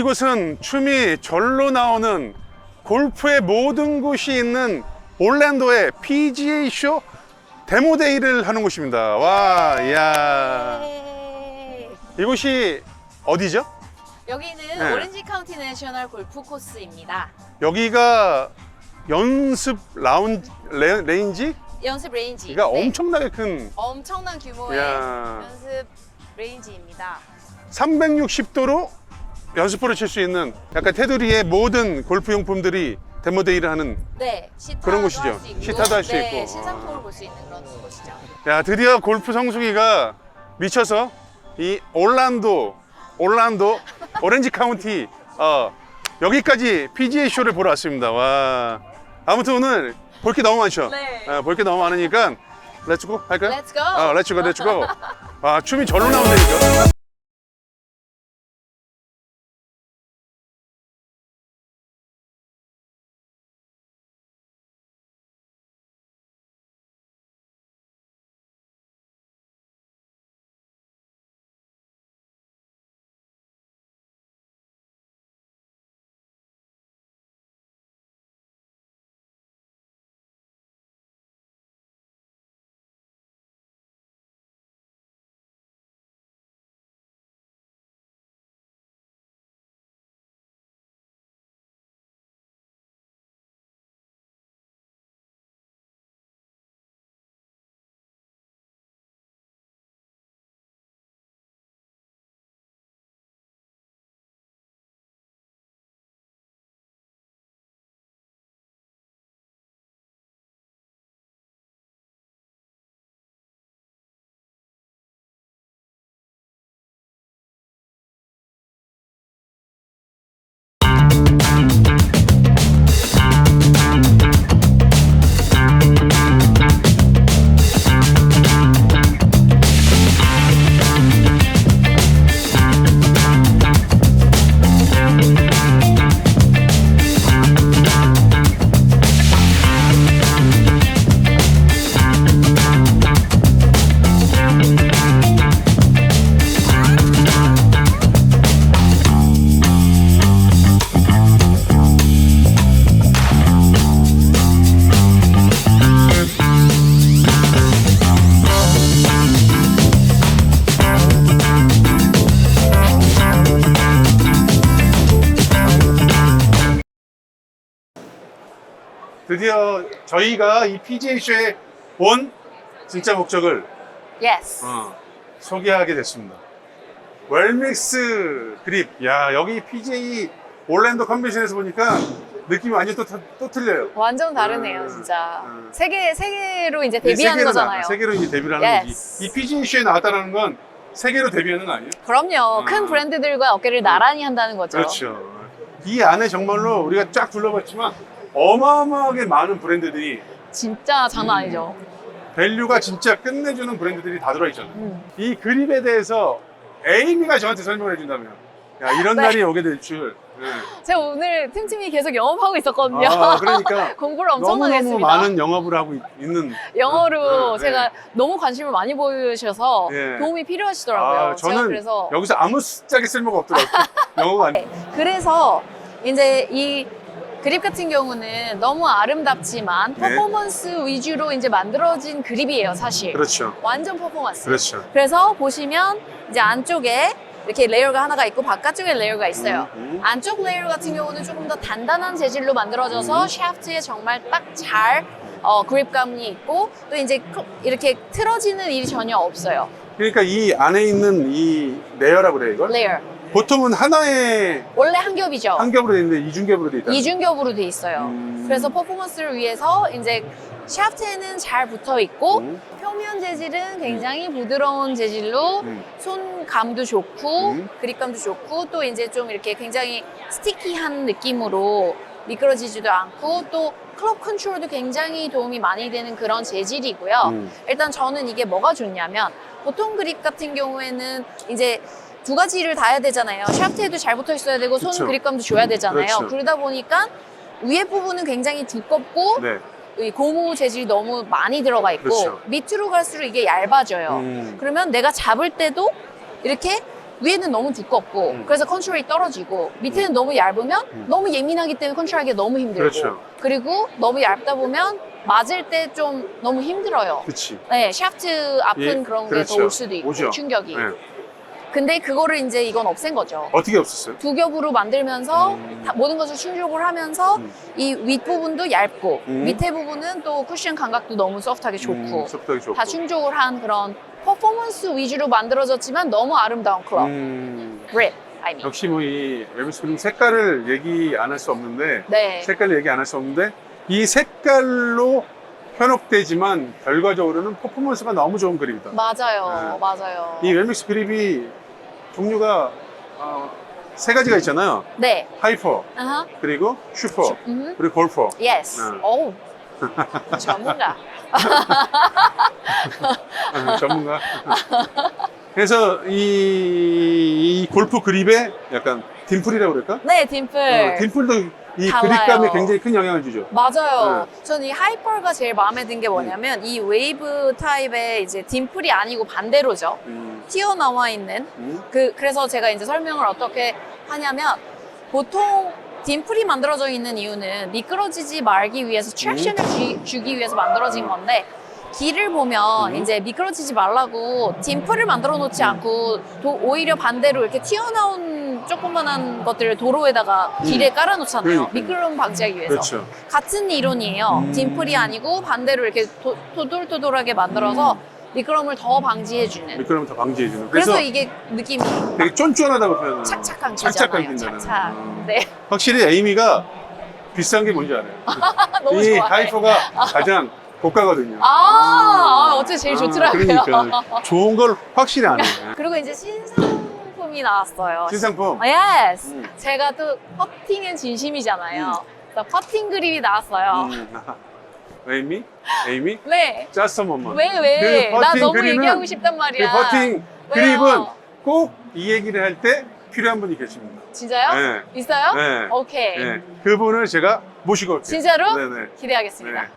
이곳은 춤이 절로 나오는 골프의 모든 곳이 있는 올랜도의 PGA 쇼 데모데이를 하는 곳입니다. 와, 이야. 네. 이곳이 어디죠? 여기는 네. 오렌지 카운티 내셔널 골프 코스입니다. 여기가 연습 라운 레, 레인지? 연습 레인지. 그러니까 네. 엄청나게 큰 엄청난 규모의 야. 연습 레인지입니다. 360도로 연습으로 칠 수 있는 약간 테두리의 모든 골프 용품들이 데모데이를 하는 네, 시타도 그런 곳이죠. 할수 있고, 시타도 할수 네, 있고. 신상품을 볼 수 있는 그런 곳이죠. 야 드디어 골프 성수기가 미쳐서 이 올란도 올란도 오렌지 카운티 어 여기까지 PGA 쇼를 보러 왔습니다. 와 아무튼 오늘 볼 게 너무 많죠. 네. 어, 볼게 너무 많으니까 렛츠고 할까요? Let's go. 어 렛츠고 렛츠고. 아 춤이 절로 나온다니까. 드디어 저희가 이 PGA 쇼에 온 진짜 목적을 Yes. 어, 소개하게 됐습니다. 웰믹스 그립. 야 여기 PGA 올랜도 컨벤션에서 보니까 느낌이 완전 또, 타- 또 틀려요. 완전 다르네요, 음, 진짜. 음. 세계 세계로 이제 네, 데뷔하는 거잖아요. 나, 세계로 이제 데뷔를 하는 Yes. 거지. 이 PGA 쇼에 나왔다는 건 세계로 데뷔하는 거 아니에요? 그럼요. 음. 큰 브랜드들과 어깨를 나란히 한다는 거죠. 그렇죠. 이 안에 정말로 우리가 쫙 둘러봤지만 어마어마하게 많은 브랜드들이 진짜 장난 아니죠. 밸류가 진짜 끝내주는 브랜드들이 다 들어있잖아요. 음. 이 그립에 대해서 에이미가 저한테 설명을 해준다면 야 이런 네. 날이 오게 될 줄. 네. 제가 오늘 팀팀이 계속 영업하고 있었거든요. 아, 그러니까 공부를 엄청나게 너무너무 했습니다. 많은 영업을 하고 있- 있는 영어로 네, 네. 제가 너무 관심을 많이 보여주셔서 네. 도움이 필요하시더라고요. 아, 저는 그래서 여기서 아무 짝에 쓸모가 없더라고요. 영어가 안 그래서 이제 이 그립 같은 경우는 너무 아름답지만 네. 퍼포먼스 위주로 이제 만들어진 그립이에요, 사실. 그렇죠. 완전 퍼포먼스. 그렇죠. 그래서 보시면 이제 안쪽에 이렇게 레이어가 하나가 있고 바깥쪽에 레이어가 있어요. 음, 음. 안쪽 레이어 같은 경우는 조금 더 단단한 재질로 만들어져서 음. 샤프트에 정말 딱잘 어, 그립감이 있고 또 이제 크- 이렇게 틀어지는 일이 전혀 없어요. 그러니까 이 안에 있는 이 레이어라고 그래 이걸? 레이어. 보통은 하나의 원래 한 겹이죠. 한 겹으로 돼 있는데 이중겹으로 돼 있다. 이중겹으로 돼 있어요. 음. 그래서 퍼포먼스를 위해서 이제 샤프트에는 잘 붙어 있고 음. 표면 재질은 굉장히 부드러운 재질로 음. 손감도 좋고 음. 그립감도 좋고 또 이제 좀 이렇게 굉장히 스티키한 느낌으로 미끄러지지도 않고 또 클럽 컨트롤도 굉장히 도움이 많이 되는 그런 재질이고요. 음. 일단 저는 이게 뭐가 좋냐면 보통 그립 같은 경우에는 이제 두 가지를 다 해야 되잖아요. 샤프트에도 잘 붙어 있어야 되고 손 그쵸. 그립감도 줘야 되잖아요. 그렇죠. 그러다 보니까 위에 부분은 굉장히 두껍고 네. 이 고무 재질이 너무 많이 들어가 있고 그렇죠. 밑으로 갈수록 이게 얇아져요. 음. 그러면 내가 잡을 때도 이렇게 위에는 너무 두껍고 음. 그래서 컨트롤이 떨어지고 밑에는 너무 얇으면 음. 너무 예민하기 때문에 컨트롤하기 너무 힘들고 그렇죠. 리고 너무 얇다 보면 맞을 때 좀 너무 힘들어요. 그치. 네, 샤프트 아픈 예, 그런 게 그렇죠. 더올 수도 있고 오죠. 충격이. 네. 근데 그거를 이제 이건 없앤 거죠. 어떻게 없었어요? 두 겹으로 만들면서 음. 다- 모든 것을 충족을 하면서 음. 이 윗부분도 얇고 음. 밑에 부분은 또 쿠션 감각도 너무 소프트하게 좋고 음, 소프트하게 좋고. 다 충족을 한 그런 퍼포먼스 위주로 만들어졌지만 너무 아름다운 클럽. 음, 립, I mean. 역시 뭐이 웨브스 그림 색깔을 얘기 안 할 수 없는데 네. 색깔을 얘기 안 할 수 없는데 이 색깔로 현혹되지만 결과적으로는 퍼포먼스가 너무 좋은 그림이다. 맞아요. 네. 맞아요. 이 웰믹스 그립이 종류가 어, 세 가지가 있잖아요. 네. 하이퍼 아하. 그리고 슈퍼 음. 그리고 골퍼. Yes. 네. 오. 전문가. 아, 전문가. 그래서 이, 이 골프 그립에 약간 딤플이라고 그럴까? 네, 딤플. 어, 딤플도 이 달라요. 그립감에 굉장히 큰 영향을 주죠. 맞아요. 네. 저는 이 하이퍼가 제일 마음에 든 게 뭐냐면 이 웨이브 타입의 이제 딤플이 아니고 반대로죠. 음, 튀어나와 있는 음, 그 그래서 제가 이제 설명을 어떻게 하냐면 보통 딤플이 만들어져 있는 이유는 미끄러지지 말기 위해서 트랙션을 주, 주기 위해서 만들어진 건데 길을 보면 음. 이제 미끄러지지 말라고 딤플을 만들어 놓지 않고 도- 오히려 반대로 이렇게 튀어나온 조그만한 것들을 도로에다가 길에 깔아 놓잖아요. 그러니까요. 미끄럼 방지하기 위해서. 그렇죠. 같은 이론이에요. 음. 딤플이 아니고 반대로 이렇게 도, 도돌도돌하게 만들어서 미끄럼을 더 방지해주는. 미끄럼 더 방지해주는. 네. 그래서, 그래서 이게 느낌이 되게 쫀쫀하다고 표현하는. 착착한 착착하게 기잖아요. 된다는. 착착. 음. 네. 확실히 에이미가 비싼 게 뭔지 알아요. 너무 이 좋아해. 하이퍼가 가장 고가거든요. 아, 아, 어째 제일 좋더라고요. 그러니까 좋은 걸 확실히 아네. 그리고 이제 신상품이 나왔어요. 신상품. 예스. 음. 제가 또 퍼팅은 진심이잖아요. 그래서 퍼팅 그립이 나왔어요. 음. 에이미? 에이미? 네. Just a moment. 왜, 왜? 그나 퍼팅 너무 그립은- 얘기하고 싶단 그 말이야. 버팅 왜요? 그립은 꼭이 얘기를 할 때 필요한 분이 계십니다. 진짜요? 네. 있어요? 네. 오케이. 네. 그분을 제가 모시고 올게요. 진짜로? 네네. 기대하겠습니다. 네.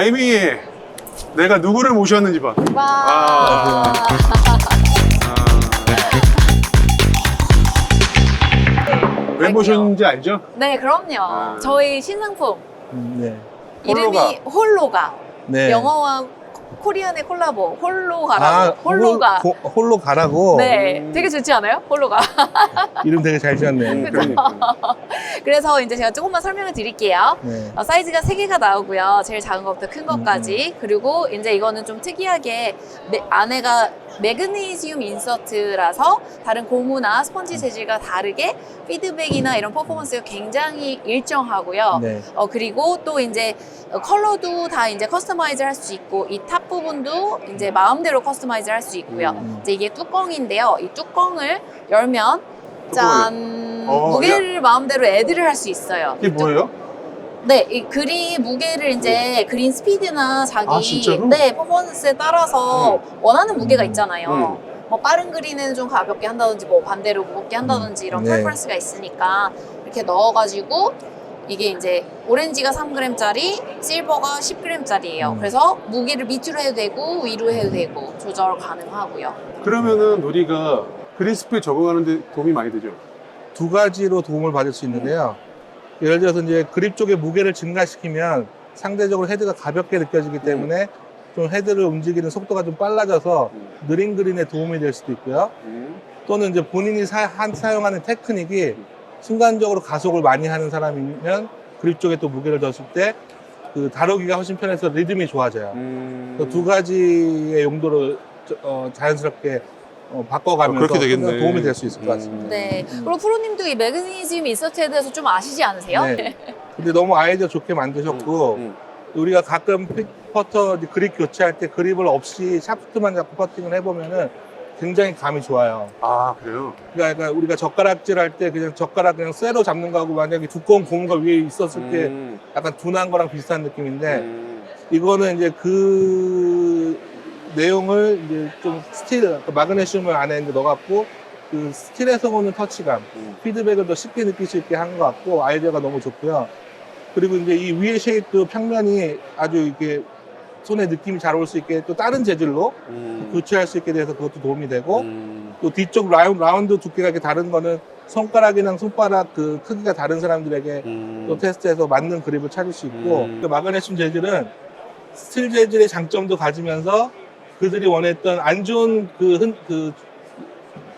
에이미, 내가 누구를 모셨는지 봐. 와. 아. 왜 모셨는지 알죠? 네, 그럼요. 아. 저희 신상품 음, 네. 이름이 홀로가. 네. 영어와 코리안의 콜라보. 홀로 가라고. 홀로가. 홀로, 고- 홀로 가라고 네, 되게 좋지 않아요? 홀로 가. 이름 되게 잘 지었네. 음, 그러니까. 그래서 이제 제가 조금만 설명을 드릴게요. 네. 어, 사이즈가 3개가 나오고요. 제일 작은 것부터 큰 것까지. 그리고 이제 이거는 좀 특이하게 매- 안에가 매그네시움 인서트라서 다른 고무나 스펀지 재질과 다르게 피드백이나 이런 퍼포먼스가 굉장히 일정하고요. 네. 어, 그리고 또 이제 어, 컬러도 다 이제 커스터마이즈 할 수 있고 이 탑 부분도 이제 마음대로 커스터마이즈 할 수 있고요. 음. 이제 이게 뚜껑인데요. 이 뚜껑을 열면 짠 어, 무게를 마음대로 애드를 할 수 있어요. 이게 뭐예요? 네, 이 그린 무게를 이제 그린 스피드나 자기 아, 진짜로? 네 퍼포먼스에 따라서 원하는 무게가 있잖아요. 음. 뭐 빠른 그린은 좀 가볍게 한다든지 뭐 반대로 무겁게 한다든지 이런 네. 프레퍼런스가 있으니까 이렇게 넣어가지고 이게 이제 오렌지가 3g짜리, 실버가 10g짜리예요. 음. 그래서 무게를 밑으로 해도 되고 위로 해도 되고 조절 가능하고요. 그러면은 우리가 그린스프에 적응하는데 도움이 많이 되죠? 두 가지로 도움을 받을 수 있는데요. 예를 들어서 이제 그립 쪽의 무게를 증가시키면 상대적으로 헤드가 가볍게 느껴지기 때문에 좀 헤드를 움직이는 속도가 좀 빨라져서 음. 느린 그린에 도움이 될 수도 있고요. 음. 또는 이제 본인이 사, 한- 사용하는 테크닉이 순간적으로 가속을 많이 하는 사람이면 그립 쪽에 또 무게를 뒀을 때 그 다루기가 훨씬 편해서 리듬이 좋아져요. 음. 그두 가지의 용도로 저- 어, 자연스럽게 어, 바꿔가면서 어, 그렇게 되겠네. 도움이 될 수 있을 것 같습니다. 음. 네. 음. 그리고 프로님도 이 매그니즘 인서트에 대해서 좀 아시지 않으세요? 네. 근데 너무 아이디어 좋게 만드셨고 음. 우리가 가끔 피- 퍼터 이제 그립 교체할 때 그립을 없이 샤프트만 잡고 퍼팅을 해보면은 굉장히 감이 좋아요. 아 그래요? 그러니까 우리가 젓가락질 할 때 그냥 젓가락 그냥 쇠로 잡는 거하고 만약에 두꺼운 고무가 위에 있었을 때 음. 약간 둔한 거랑 비슷한 느낌인데 음. 이거는 이제 그 내용을 이제 좀 스틸, 그 마그네슘을 안에 넣어갖고 그 스틸에서 오는 터치감, 음. 피드백을 더 쉽게 느낄 수 있게 한 것 같고 아이디어가 너무 좋고요. 그리고 이제 이 위의 쉐입도 평면이 아주 이렇게 손에 느낌이 잘 올 수 있게 또 다른 재질로 음. 교체할 수 있게 돼서 그것도 도움이 되고 음. 또 뒤쪽 라운, 라운드 두께가 이렇게 다른 거는 손가락이랑 손바닥 그 크기가 다른 사람들에게 음. 또 테스트해서 맞는 그립을 찾을 수 있고 음. 그 마그네슘 재질은 스틸 재질의 장점도 가지면서 그들이 원했던 안 좋은 그, 흔, 그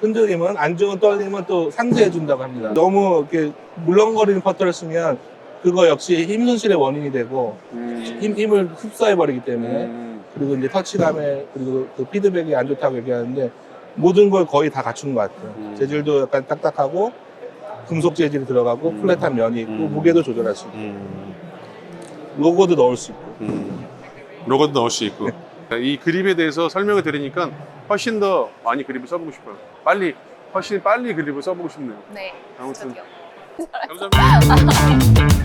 흔들림은 안 좋은 떨림은 또 상쇄해 준다고 합니다. 너무 이렇게 물렁거리는 퍼터를 쓰면 그거 역시 힘 손실의 원인이 되고 음. 힘, 힘을 흡수해 버리기 때문에 음. 그리고 이제 터치감에 그리고 그 피드백이 안 좋다고 얘기하는데 모든 걸 거의 다 갖춘 것 같아요. 음. 재질도 약간 딱딱하고 금속 재질이 들어가고 음. 플랫한 면이 있고 음. 무게도 조절할 수 있고 음. 로고도 넣을 수 있고 음. 로고도 넣을 수 있고 이 그립에 대해서 설명을 들으니까 훨씬 더 많이 그립을 써보고 싶어요. 빨리 훨씬 빨리 그립을 써보고 싶네요. 네. 아무튼. 감사합니다.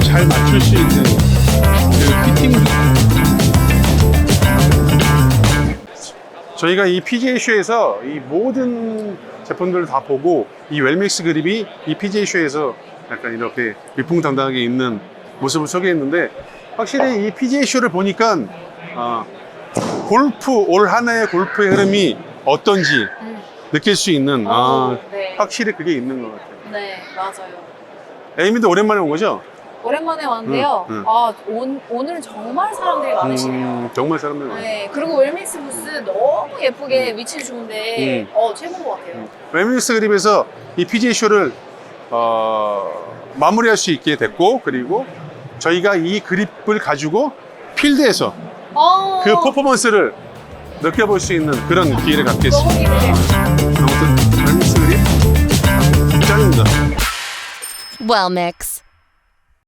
콜랩을 잘 맞출 수 있는 그 피팅 저희가 이 PGA 쇼에서 이 모든 제품들을 다 보고 이 웰믹스 그립이 이 PGA 쇼에서 약간 이렇게 위풍당당하게 있는 모습을 소개했는데 확실히 이 PGA 쇼를 보니까 아, 골프 올 한해의 골프의 흐름이 어떤지 음. 느낄 수 있는 아, 어, 네. 확실히 그게 있는 것 같아요. 네, 맞아요. 에이미도 오랜만에 온 거죠? 오랜만에 왔는데요. 음, 음. 아, 온, 오늘 정말 사람들이 많으시네요. 음, 정말 사람들 많아요. 네, 그리고 웰믹스 부스 너무 예쁘게 위치 좋은데, 음. 어, 최고인 것 같아요. 웨미스 그립에서 이 PGA 쇼를 어, 마무리할 수 있게 됐고 그리고 저희가 이 그립을 가지고 필드에서 어, 그 퍼포먼스를 느껴볼 수 있는 그런 기회를 갖겠습니다. 아무튼 웨미스 그립 짱입니다. Well, Mix.